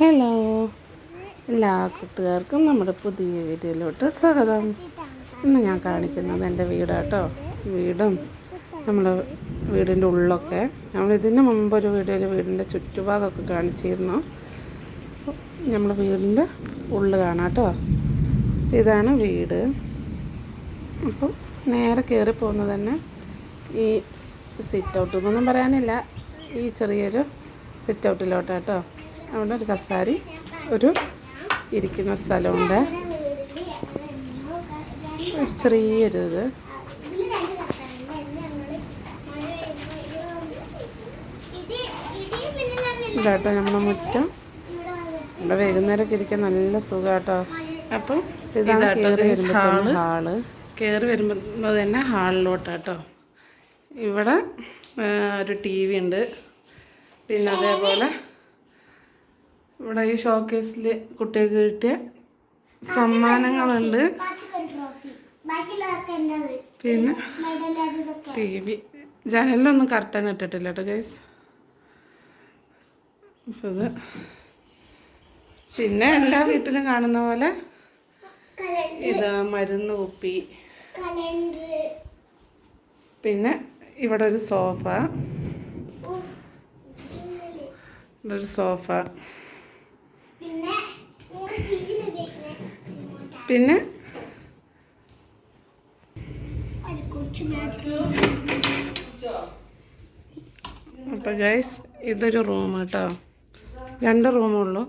Hello. എല്ലാ കൂട്ടുകാർക്കും നമ്മുടെ പുതിയ വീഡിയോയിലോട്ട് സ്വാഗതം. ഇന്ന് ഞാൻ കാണിക്കുന്നത് എന്റെ വീടാട്ടോ. വീടും നമ്മൾ വീടിന്റെ ഉള്ളൊക്കെ. നമ്മൾ ഇതിന് മുമ്പ് ഒരു വീഡിയോയിൽ വീടിന്റെ ചുറ്റുഭാഗമൊക്കെ കാണിച്ചിരുന്നു. നമ്മൾ വീടിന്റെ ഉള്ളു കാണാം കേട്ടോ. ഇതാണ് വീട്. അപ്പം നേരെ കയറി പോകുന്നത് തന്നെ ഈ സിറ്റ് ഔട്ട് എന്നൊന്നും പറയാനില്ല. ഈ ചെറിയൊരു സിറ്റ് ഔട്ടിലോട്ട് കേട്ടോ അവിടെ ഒരു കസാരി ഒരു ഇരിക്കുന്ന സ്ഥലമുണ്ട്. ഒരു ചെറിയൊരു ഇത് ഇതാട്ടോ നമ്മുടെ മുറ്റം. ഇവിടെ വൈകുന്നേരമൊക്കെ ഇരിക്കാൻ നല്ല സുഖാട്ടോ. അപ്പം ഇതാണ് കയറി വരുമ്പോൾ ഹാൾ. കയറി വരുമ്പോൾ തന്നെ ഹാളിലോട്ടാട്ടോ. ഇവിടെ ഒരു ടി വി ഉണ്ട്. പിന്നെ അതേപോലെ ഇവിടെ ഈ ഷോക്കേസിൽ കുട്ടികൾക്ക് കിട്ടിയ സമ്മാനങ്ങളുണ്ട്. പിന്നെ ടി വി. ജനലിലൊന്നും കറക്റ്റാൻ ഇട്ടിട്ടില്ല കേട്ടോ ഗൈസ് അപ്പം ഇത്. പിന്നെ എല്ലാ വീട്ടിലും കാണുന്ന പോലെ ഇത് മരുന്ന് കുപ്പി. പിന്നെ ഇവിടെ ഒരു സോഫ ഇവിടെ ഒരു സോഫ പിന്നെ അപ്പോൾ ഗൈസ് ഇതൊരു റൂം കേട്ടോ. രണ്ട് റൂമുള്ളൂ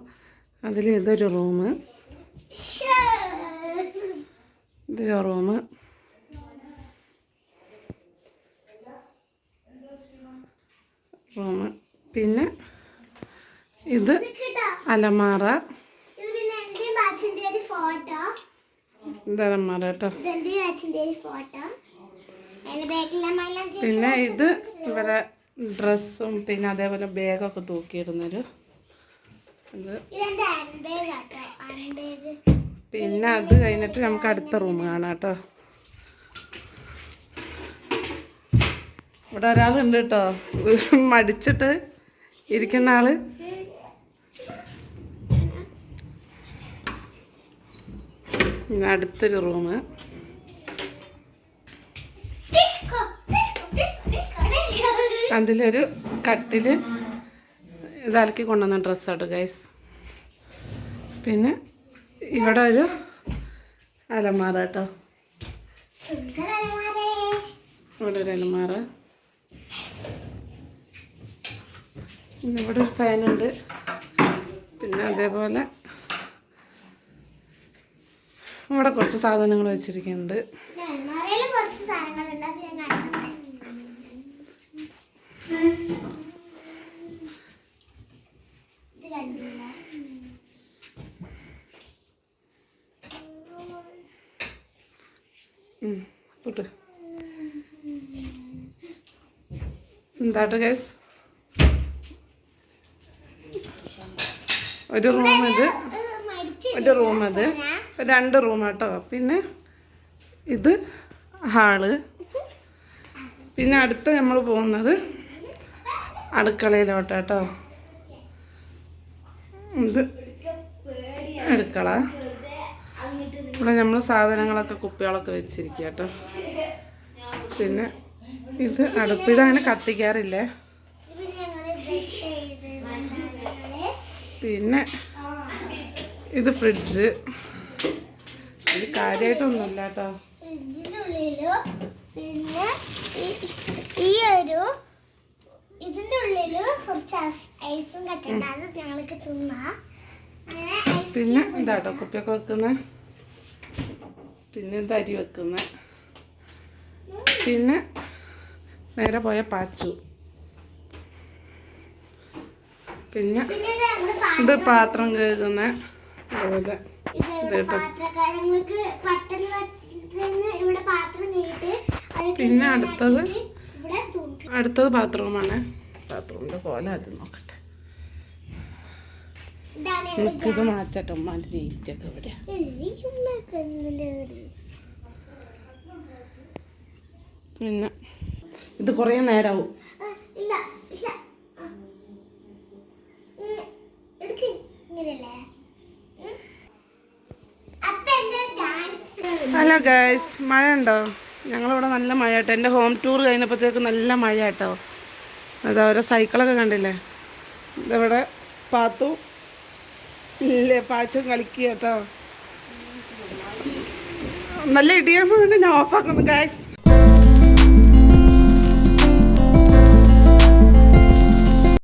അതിൽ ഇതൊരു റൂം ഇതൊരു റൂം റൂം പിന്നെ? അലമാറ. പിന്നെ ഇത് കേട്ടോ. പിന്നെ ഇവരെ ഡ്രസ്സും പിന്നെ അതേപോലെ ബാഗൊക്കെ തൂക്കിയിടുന്നൊരു ഇത്. പിന്നെ അത് കഴിഞ്ഞിട്ട് നമുക്ക് അടുത്ത റൂം കാണാം കേട്ടോ. ഇവിടെ ഒരാളുണ്ട് കേട്ടോ. മടിച്ചിട്ട് ഇരിക്കുന്ന ആൾ. പിന്നെ അടുത്തൊരു റൂമ് അതിലൊരു കട്ടിൽ ഇതാക്കി കൊണ്ടുവന്ന ഡ്രസ്സാട്ടോ ഗൈസ് പിന്നെ ഇവിടെ ഒരു അലമാറ കേട്ടോ ഇവിടെ ഒരു അലമാറ ഇവിടെ ഒരു ഫാനുണ്ട് പിന്നെ അതേപോലെ ഇവിടെ കുറച്ച് സാധനങ്ങൾ വെച്ചിരിക്കുന്നുണ്ട്. അത് കൂട്ട് എന്താട്ടോ ഗൈസ് ഒരു റൂം ഇത്. ഒരു റൂം ഇത്. രണ്ട് റൂം കേട്ടോ പിന്നെ ഇത് ഹാൾ. പിന്നെ അടുത്ത് നമ്മൾ പോകുന്നത് അടുക്കളയിലോട്ട് കേട്ടോ ഇത് അടുക്കള. ഇവിടെ നമ്മൾ സാധനങ്ങളൊക്കെ കുപ്പികളൊക്കെ വെച്ചിരിക്കുക കേട്ടോ. പിന്നെ ഇത് അടുപ്പ്. ഇതങ്ങനെ കത്തിക്കാറില്ലേ? പിന്നെ ഇത് ഫ്രിഡ്ജ്. ഇത് കാര്യമായിട്ടൊന്നുമില്ല കേട്ടോ ഉള്ളിൽ പിന്നെ ഈ- ഒരു ഇതിന്റെ ഉള്ളിൽ കുറച്ച് ഐസും കട്ടുണ്ട്. അത് ഞങ്ങൾക്ക് തിന്നാം. പിന്നെ എന്താട്ടോ കുപ്പിയൊക്കെ വെക്കുന്ന? പിന്നെ ഇത് അരി വെക്കുന്ന. പിന്നെ നേരെ പോയ പാച്ചു. പിന്നെ ഇത് പാത്രം കഴുകുന്ന അതുപോലെ പിന്നെ അടുത്തത്? അടുത്തത് ബാത്റൂമാണ് ബാത്റൂമിന്റെ പോലെ അത് നോക്കട്ടെ. എനിക്കിത് മാറ്റട്ടെ. ഉമ്മാന്റെ ലൈറ്റൊക്കെ ഇവിടെ. പിന്നെ ഇത് കുറേ നേരമാവും ആ, ഇല്ല ഇല്ല. ഹലോ ഗൈസ് മഴ ഉണ്ടോ ഞങ്ങളിവിടെ നല്ല മഴ കേട്ടോ എന്റെ ഹോം ടൂർ കഴിഞ്ഞപ്പോഴത്തേക്ക് നല്ല മഴ കേട്ടോ അതാ ഓരോ സൈക്കിളൊക്കെ കണ്ടില്ലേ? ഇതവിടെ പാത്തു. ഇല്ലേ പാച്ചും കളിക്കുക കേട്ടോ നല്ല ഇടിയാകുമ്പോൾ ഞാൻ ഓഫാക്കുന്നു ഗൈസ്.